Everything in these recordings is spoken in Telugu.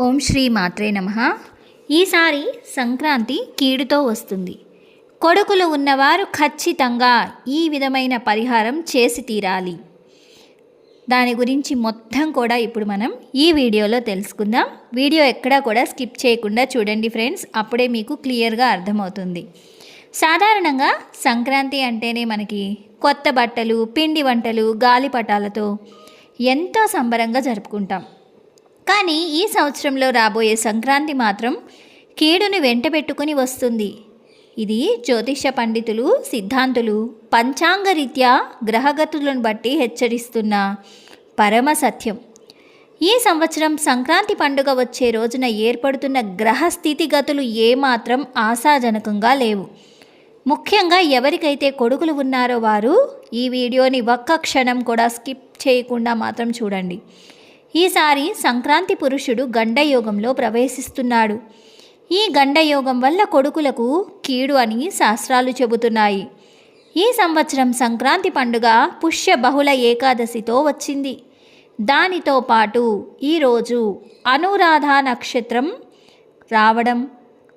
ఓం శ్రీ మాత్రే నమ. ఈసారి సంక్రాంతి కీడుతో వస్తుంది. కొడుకులు ఉన్నవారు ఖచ్చితంగా ఈ విధమైన పరిహారం చేసి తీరాలి. దాని గురించి మొత్తం కూడా ఇప్పుడు మనం ఈ వీడియోలో తెలుసుకుందాం. వీడియో ఎక్కడా కూడా స్కిప్ చేయకుండా చూడండి ఫ్రెండ్స్. అప్పుడే మీకు క్లియర్గా అర్థమవుతుంది. సాధారణంగా సంక్రాంతి అంటేనే మనకి కొత్త బట్టలు పిండి వంటలు గాలిపటాలతో ఎంతో సంబరంగా జరుపుకుంటాం. కానీ ఈ సంవత్సరంలో రాబోయే సంక్రాంతి మాత్రం కీడుని వెంటబెట్టుకుని వస్తుంది. ఇది జ్యోతిష పండితులు సిద్ధాంతులు పంచాంగరీత్యా గ్రహగతులను బట్టి హెచ్చరిస్తున్న పరమ సత్యం. ఈ సంవత్సరం సంక్రాంతి పండుగ వచ్చే రోజున ఏర్పడుతున్న గ్రహ స్థితిగతులు ఏమాత్రం ఆశాజనకంగా లేవు. ముఖ్యంగా ఎవరికైతే కొడుకులు ఉన్నారో వారు ఈ వీడియోని ఒక్క క్షణం కూడా స్కిప్ చేయకుండా మాత్రం చూడండి. ఈసారి సంక్రాంతి పురుషుడు గండయోగంలో ప్రవేశిస్తున్నాడు. ఈ గండయోగం వల్ల కొడుకులకు కీడు అని శాస్త్రాలు చెబుతున్నాయి. ఈ సంవత్సరం సంక్రాంతి పండుగ పుష్య బహుళ ఏకాదశితో వచ్చింది. దానితో పాటు ఈరోజు అనురాధ నక్షత్రం రావడం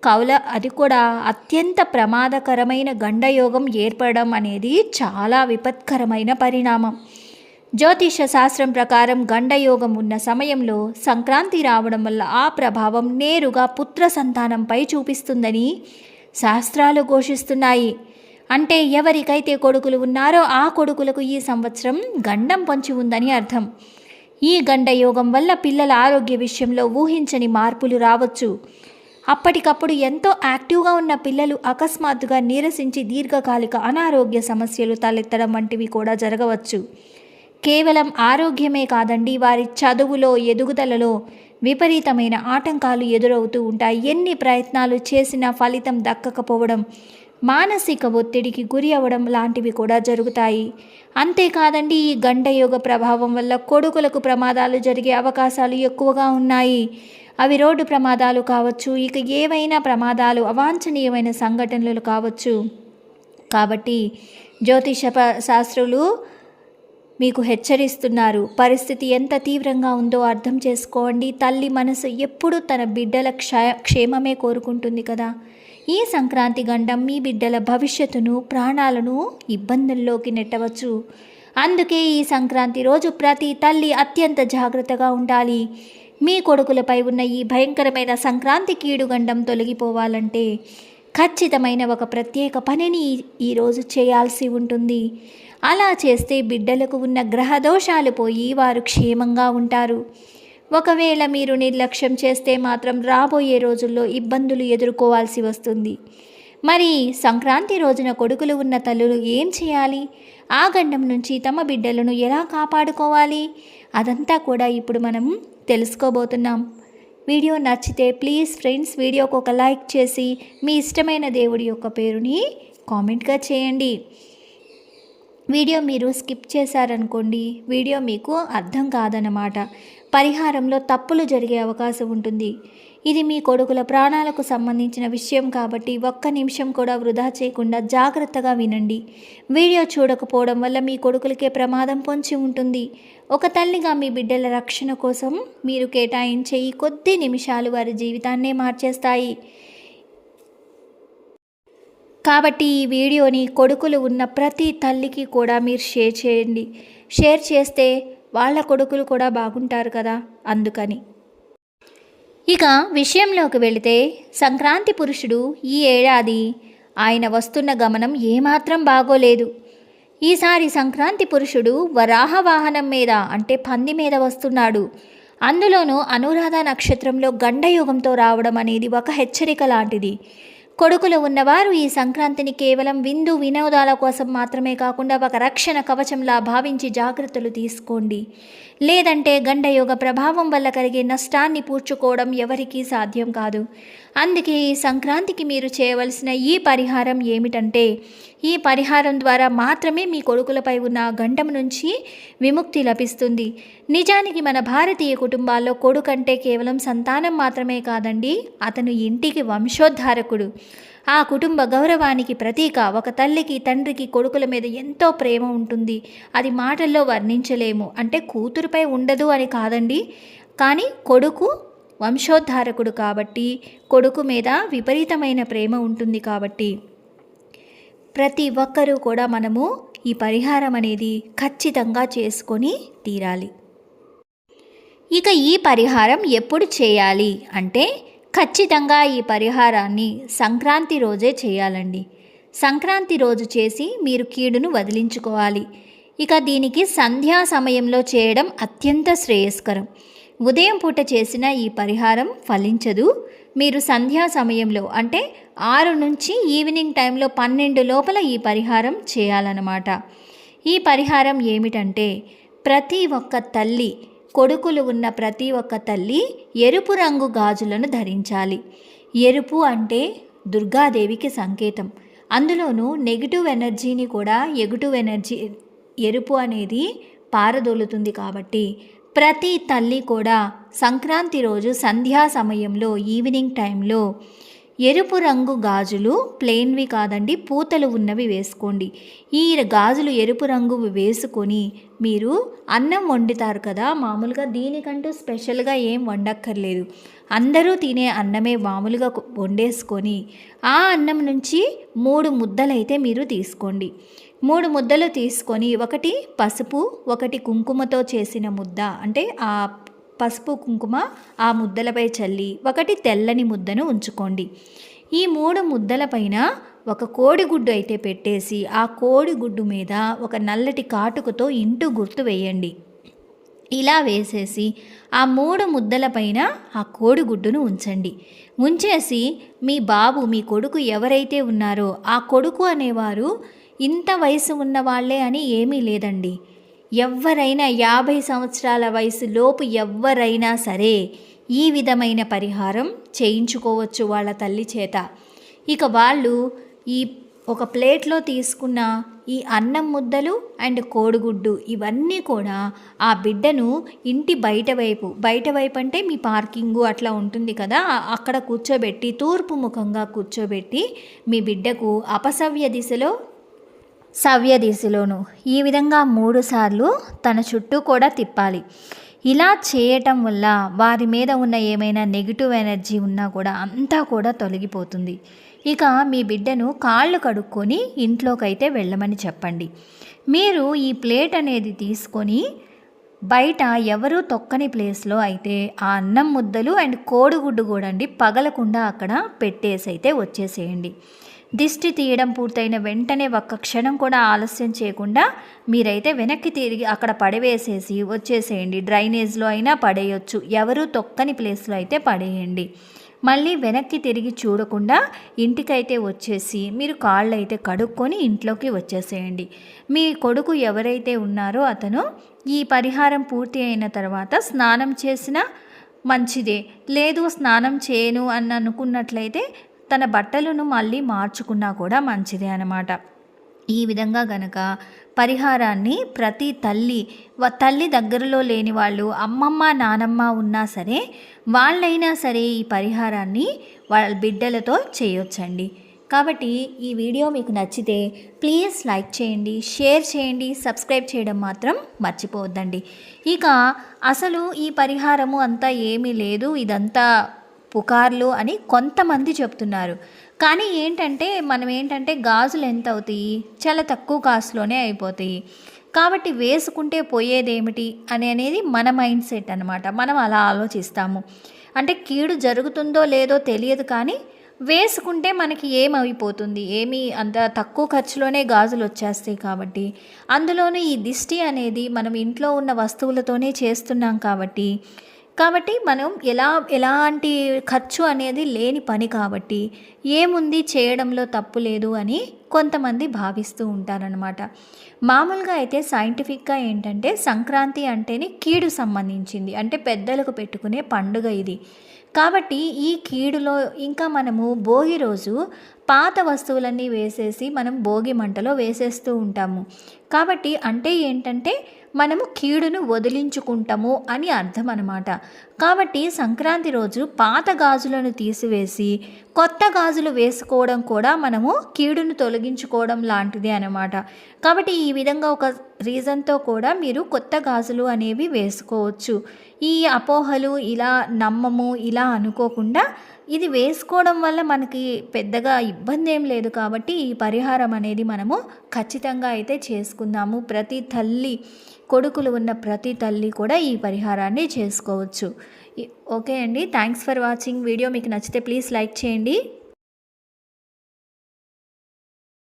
కౌల అది కూడా అత్యంత ప్రమాదకరమైన గండయోగం ఏర్పడడం అనేది చాలా విపత్కరమైన పరిణామం. జ్యోతిష శాస్త్రం ప్రకారం గండయోగం ఉన్న సమయంలో సంక్రాంతి రావడం వల్ల ఆ ప్రభావం నేరుగా పుత్ర సంతానంపై చూపిస్తుందని శాస్త్రాలు ఘోషిస్తున్నాయి. అంటే ఎవరికైతే కొడుకులు ఉన్నారో ఆ కొడుకులకు ఈ సంవత్సరం గండం పొంచి ఉందని అర్థం. ఈ గండయోగం వల్ల పిల్లల ఆరోగ్య విషయంలో ఊహించని మార్పులు రావచ్చు. అప్పటికప్పుడు ఎంతో యాక్టివ్గా ఉన్న పిల్లలు అకస్మాత్తుగా నీరసించి దీర్ఘకాలిక అనారోగ్య సమస్యలు తలెత్తడం వంటివి కూడా జరగవచ్చు. కేవలం ఆరోగ్యమే కాదండి వారి చదువులో ఎదుగుదలలో విపరీతమైన ఆటంకాలు ఎదురవుతూ ఉంటాయి. ఎన్ని ప్రయత్నాలు చేసినా ఫలితం దక్కకపోవడం మానసిక ఒత్తిడికి గురి అవ్వడం లాంటివి కూడా జరుగుతాయి. అంతేకాదండి ఈ గండయోగ ప్రభావం వల్ల కొడుకులకు ప్రమాదాలు జరిగే అవకాశాలు ఎక్కువగా ఉన్నాయి. అవి రోడ్డు ప్రమాదాలు కావచ్చు ఇక ఏవైనా ప్రమాదాలు అవాంఛనీయమైన సంఘటనలు కావచ్చు. కాబట్టి జ్యోతిష శాస్త్రులు మీకు హెచ్చరిస్తున్నారు. పరిస్థితి ఎంత తీవ్రంగా ఉందో అర్థం చేసుకోండి. తల్లి మనసు ఎప్పుడూ తన బిడ్డల క్షయ క్షేమమే కోరుకుంటుంది కదా. ఈ సంక్రాంతి గండం మీ బిడ్డల భవిష్యత్తును ప్రాణాలను ఇబ్బందుల్లోకి నెట్టవచ్చు. అందుకే ఈ సంక్రాంతి రోజు ప్రతి తల్లి అత్యంత జాగ్రత్తగా ఉండాలి. మీ కొడుకులపై ఉన్న ఈ భయంకరమైన సంక్రాంతి కీడుగండం తొలగిపోవాలంటే ఖచ్చితమైన ఒక ప్రత్యేక పనిని ఈరోజు చేయాల్సి ఉంటుంది. అలా చేస్తే బిడ్డలకు ఉన్న గ్రహదోషాలు పోయి వారు క్షేమంగా ఉంటారు. ఒకవేళ మీరు నిర్లక్ష్యం చేస్తే మాత్రం రాబోయే రోజుల్లో ఇబ్బందులు ఎదుర్కోవాల్సి వస్తుంది. మరి సంక్రాంతి రోజున కొడుకులు ఉన్న తల్లులు ఏం చేయాలి? ఆ గండం నుంచి తమ బిడ్డలను ఎలా కాపాడుకోవాలి? అదంతా కూడా ఇప్పుడు మనం తెలుసుకోబోతున్నాం. వీడియో నచ్చితే ప్లీజ్ ఫ్రెండ్స్ వీడియోకు ఒక లైక్ చేసి మీ ఇష్టమైన దేవుడి యొక్క పేరుని కామెంట్గా చేయండి. వీడియో మీరు స్కిప్ చేశారనుకోండి వీడియో మీకు అర్థం కాదన్నమాట. పరిహారంలో తప్పులు జరిగే అవకాశం ఉంటుంది. ఇది మీ కొడుకుల ప్రాణాలకు సంబంధించిన విషయం కాబట్టి ఒక్క నిమిషం కూడా వృధా చేయకుండా జాగ్రత్తగా వినండి. వీడియో చూడకపోవడం వల్ల మీ కొడుకులకే ప్రమాదం పొంచి ఉంటుంది. ఒక తల్లిగా మీ బిడ్డల రక్షణ కోసం మీరు కేటాయించే ఈ కొద్ది నిమిషాలు వారి జీవితాన్నే మార్చేస్తాయి. కాబట్టి ఈ వీడియోని కొడుకులు ఉన్న ప్రతి తల్లికి కూడా మీరు షేర్ చేయండి. షేర్ చేస్తే వాళ్ళ కొడుకులు కూడా బాగుంటారు కదా అందుకని. ఇక విషయంలోకి వెళితే సంక్రాంతి పురుషుడు ఈ ఏడాది ఆయన వస్తున్న గమనం ఏమాత్రం బాగోలేదు. ఈసారి సంక్రాంతి పురుషుడు వరాహ వాహనం మీద అంటే పంది మీద వస్తున్నాడు. అందులోనూ అనురాధ నక్షత్రంలో గండయుగంతో రావడం అనేది ఒక హెచ్చరిక లాంటిది. కొడుకులు ఉన్నవారు ఈ సంక్రాంతిని కేవలం విందు వినోదాల కోసం మాత్రమే కాకుండా ఒక రక్షణ కవచంలా భావించి జాగ్రత్తలు తీసుకోండి. లేదంటే గండయోగ ప్రభావం వల్ల కలిగే నష్టాన్ని పూడ్చుకోవడం ఎవరికీ సాధ్యం కాదు. అందుకే ఈ సంక్రాంతికి మీరు చేయవలసిన ఈ పరిహారం ఏమిటంటే ఈ పరిహారం ద్వారా మాత్రమే మీ కొడుకులపై ఉన్న గండం నుంచి విముక్తి లభిస్తుంది. నిజానికి మన భారతీయ కుటుంబాల్లో కొడుకంటే కేవలం సంతానం మాత్రమే కాదండి అతను ఇంటికి వంశోద్ధారకుడు. ఆ కుటుంబ గౌరవానికి ప్రతీక ఒక తల్లికి తండ్రికి కొడుకుల మీద ఎంతో ప్రేమ ఉంటుంది. అది మాటల్లో వర్ణించలేము. అంటే కూతురుపై ఉండదు అని కాదండి. కానీ కొడుకు వంశోద్ధారకుడు కాబట్టి కొడుకు మీద విపరీతమైన ప్రేమ ఉంటుంది కాబట్టి ప్రతి ఒక్కరూ కూడా మనము ఈ పరిహారం అనేది ఖచ్చితంగా చేసుకొని తీరాలి. ఇక ఈ పరిహారం ఎప్పుడు చేయాలి అంటే ఖచ్చితంగా ఈ పరిహారాన్ని సంక్రాంతి రోజే చేయాలండి. సంక్రాంతి రోజు చేసి మీరు కీడును వదిలించుకోవాలి. ఇక దీనికి సంధ్యా సమయంలో చేయడం అత్యంత శ్రేయస్కరం. ఉదయం పూట చేసిన ఈ పరిహారం ఫలించదు. మీరు సంధ్యా సమయంలో అంటే ఆరు నుంచి ఈవినింగ్ టైంలో పన్నెండు లోపల ఈ పరిహారం చేయాలన్నమాట. ఈ పరిహారం ఏమిటంటే ప్రతి ఒక్క తల్లి కొడుకులు ఉన్న ప్రతి ఒక్క తల్లి ఎరుపు రంగు గాజులను ధరించాలి. ఎరుపు అంటే దుర్గాదేవికి సంకేతం. అందులోనూ నెగిటివ్ ఎనర్జీని కూడా ఎగుటివ్ ఎనర్జీ ఎరుపు అనేది పారదోలుతుంది కాబట్టి ప్రతి తల్లి కూడా సంక్రాంతి రోజు సంధ్యా సమయంలో ఈవినింగ్ టైంలో ఎరుపు రంగు గాజులు ప్లెయిన్వి కాదండి పూతలు ఉన్నవి వేసుకోండి. ఈ గాజులు ఎరుపు రంగు వేసుకొని మీరు అన్నం వండుతారు కదా మామూలుగా దీనికంటూ స్పెషల్గా ఏం వండక్కర్లేదు. అందరూ తినే అన్నమే మామూలుగా వండేసుకొని ఆ అన్నం నుంచి మూడు ముద్దలైతే మీరు తీసుకోండి. మూడు ముద్దలు తీసుకొని ఒకటి పసుపు ఒకటి కుంకుమతో చేసిన ముద్ద అంటే ఆ పసుపు కుంకుమ ఆ ముద్దలపై చల్లి ఒకటి తెల్లని ముద్దను ఉంచుకోండి. ఈ మూడు ముద్దలపైన ఒక కోడిగుడ్డు అయితే పెట్టేసి ఆ కోడిగుడ్డు మీద ఒక నల్లటి కాటుకతో ఇంటూ గుర్తు వేయండి. ఇలా వేసేసి ఆ మూడు ముద్దలపైన ఆ కోడిగుడ్డును ఉంచండి. ఉంచేసి మీ బాబు మీ కొడుకు ఎవరైతే ఉన్నారో ఆ కొడుకు అనేవారు ఇంత వయసు ఉన్న వాళ్ళే అని ఏమీ లేదండి. ఎవరైనా యాభై సంవత్సరాల వయసు లోపు ఎవరైనా సరే ఈ విధమైన పరిహారం చేయించుకోవచ్చు వాళ్ళ తల్లి చేత. ఇక వాళ్ళు ఈ ఒక ప్లేట్లో తీసుకున్న ఈ అన్నం ముద్దలు అండ్ కోడిగుడ్డు ఇవన్నీ కూడా ఆ బిడ్డను ఇంటి బయట వైపు బయట వైపు అంటే మీ పార్కింగు అట్లా ఉంటుంది కదా అక్కడ కూర్చోబెట్టి తూర్పు ముఖంగా కూర్చోబెట్టి మీ బిడ్డకు అపసవ్య దిశలో సవ్య దిశలోను ఈ విధంగా మూడుసార్లు తన చుట్టూ కూడా తిప్పాలి. ఇలా చేయటం వల్ల వారి మీద ఉన్న ఏమైనా నెగిటివ్ ఎనర్జీ ఉన్నా కూడా అంతా కూడా తొలగిపోతుంది. ఇక మీ బిడ్డను కాళ్ళు కడుక్కొని ఇంట్లోకైతే వెళ్ళమని చెప్పండి. మీరు ఈ ప్లేట్ అనేది తీసుకొని బయట ఎవరు తొక్కని ప్లేస్లో అయితే ఆ అన్నం ముద్దలు అండ్ కోడిగుడ్డు కూడా అండి పగలకుండా అక్కడ పెట్టేసి అయితే వచ్చేసేయండి. దిష్టి తీయడం పూర్తయిన వెంటనే ఒక్క క్షణం కూడా ఆలస్యం చేయకుండా మీరైతే వెనక్కి తిరిగి అక్కడ పడవేసేసి వచ్చేసేయండి. డ్రైనేజ్లో అయినా పడేయొచ్చు. ఎవరు తొక్కని ప్లేస్లో అయితే పడేయండి. మళ్ళీ వెనక్కి తిరిగి చూడకుండా ఇంటికైతే వచ్చేసి మీరు కాళ్ళు అయితే కడుక్కొని ఇంట్లోకి వచ్చేసేయండి. మీ కొడుకు ఎవరైతే ఉన్నారో అతను ఈ పరిహారం పూర్తి అయిన తర్వాత స్నానం చేసిన మంచిదే. లేదు స్నానం చేయను అని అనుకున్నట్లయితే తన బట్టలను మళ్ళీ మార్చుకున్నా కూడా మంచిదే అనమాట ఈ విధంగా గనక పరిహారాన్ని ప్రతి తల్లి తల్లి దగ్గరలో లేని వాళ్ళు అమ్మమ్మ నానమ్మ ఉన్నా సరే వాళ్ళైనా సరే ఈ పరిహారాన్ని వాళ్ళ బిడ్డలతో చేయొచ్చండి. కాబట్టి ఈ వీడియో మీకు నచ్చితే ప్లీజ్ లైక్ చేయండి షేర్ చేయండి సబ్స్క్రైబ్ చేయడం మాత్రం మర్చిపోవద్దండి. ఇక అసలు ఈ పరిహారము అంతా ఏమీ లేదు ఇదంతా పుకార్లు అని కొంతమంది చెప్తున్నారు. కానీ ఏంటంటే మనం ఏంటంటే గాజులు ఎంత అవుతాయి? చాలా తక్కువ కాస్ట్లోనే అయిపోతాయి. కాబట్టి వేసుకుంటే పోయేదేమిటి? అని అనేది మన మైండ్ సెట్ అనమాట మనం అలా ఆలోచిస్తాము. అంటే కీడు జరుగుతుందో లేదో తెలియదు కానీ వేసుకుంటే మనకి ఏమైపోతుంది? ఏమి అంత తక్కువ ఖర్చులోనే గాజులు వచ్చేస్తాయి కాబట్టి. అందులోనూ ఈ దిష్టి అనేది మనం ఇంట్లో ఉన్న వస్తువులతోనే చేస్తున్నాం కాబట్టి కాబట్టి మనం ఎలా ఎలాంటి ఖర్చు అనేది లేని పని కాబట్టి ఏముంది చేయడంలో తప్పు లేదు అని కొంతమంది భావిస్తూ ఉంటారనమాట మామూలుగా అయితే సైంటిఫిక్గా ఏంటంటే సంక్రాంతి అంటేనే కీడు సంబంధించింది. అంటే పెద్దలకు పెట్టుకునే పండుగ ఇది. కాబట్టి ఈ కీడులో ఇంకా మనము భోగి రోజు పాత వస్తువులన్నీ వేసేసి మనం భోగి మంటలో వేసేస్తూ ఉంటాము. కాబట్టి అంటే ఏంటంటే మనము కీడును వదిలించుకుంటాము అని అర్థం అనమాట కాబట్టి సంక్రాంతి రోజు పాత గాజులను తీసివేసి కొత్త గాజులు వేసుకోవడం కూడా మనము కీడును తొలగించుకోవడం లాంటిది అనమాట. కాబట్టి ఈ విధంగా ఒక రీజన్తో కూడా మీరు కొత్త గాజులు అనేవి వేసుకోవచ్చు. ఈ అపోహలు ఇలా నమ్మము ఇలా అనుకోకుండా ఇది వేసుకోవడం వల్ల మనకి పెద్దగా ఇబ్బంది ఏం లేదు కాబట్టి ఈ పరిహారం అనేది మనము ఖచ్చితంగా అయితే చేసుకుందాము. ప్రతి తల్లి కొడుకులు ఉన్న ప్రతి తల్లి కూడా ఈ పరిహారాన్ని చేసుకోవచ్చు. ఓకే అండి. థ్యాంక్స్ ఫర్ వాచింగ్ వీడియో మీకు నచ్చితే ప్లీజ్ లైక్ చేయండి.